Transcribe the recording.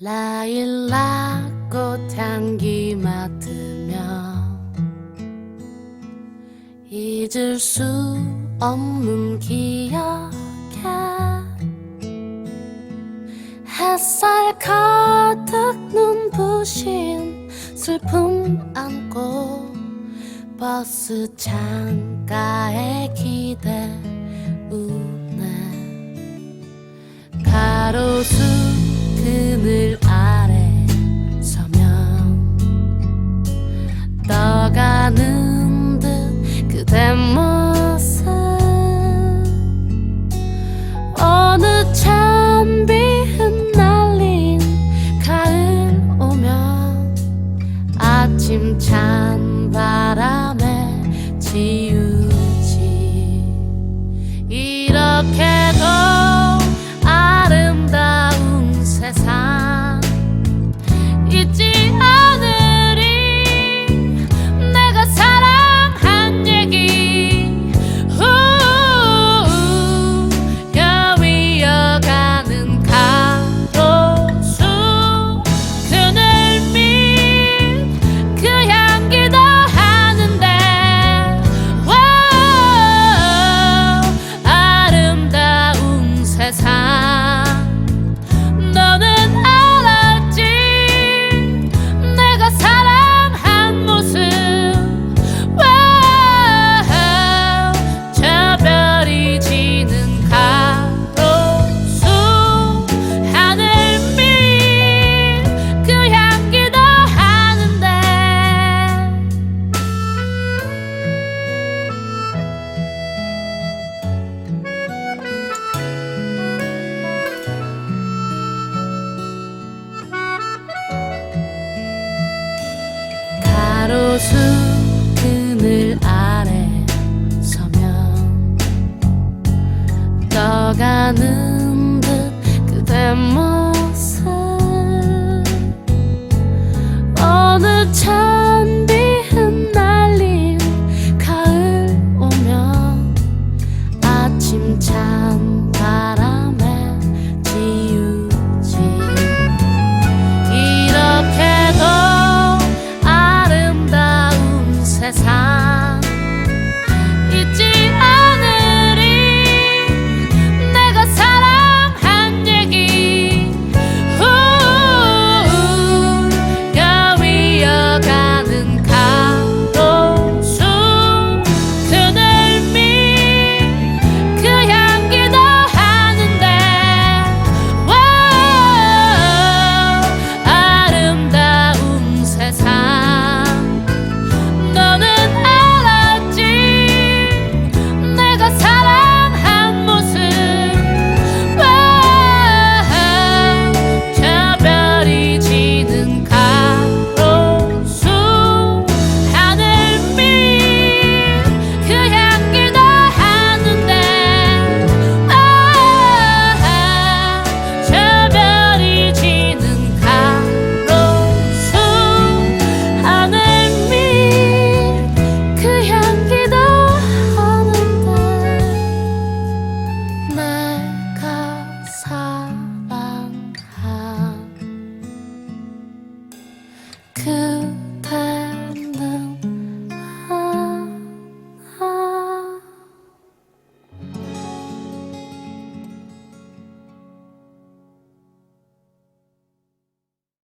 라일락 꽃 향기 맡으며 잊을 수 없는 기억에 햇살 가득 눈부신 슬픔 안고 버스 창가에 기대 우네 가로수 듯 그대 모습 어느 찬비 흩날린 가을 오면 아침 찬 바람에 지우지. 이렇게도 가로수 그늘 아래 서면 떠가는 듯 그대 모습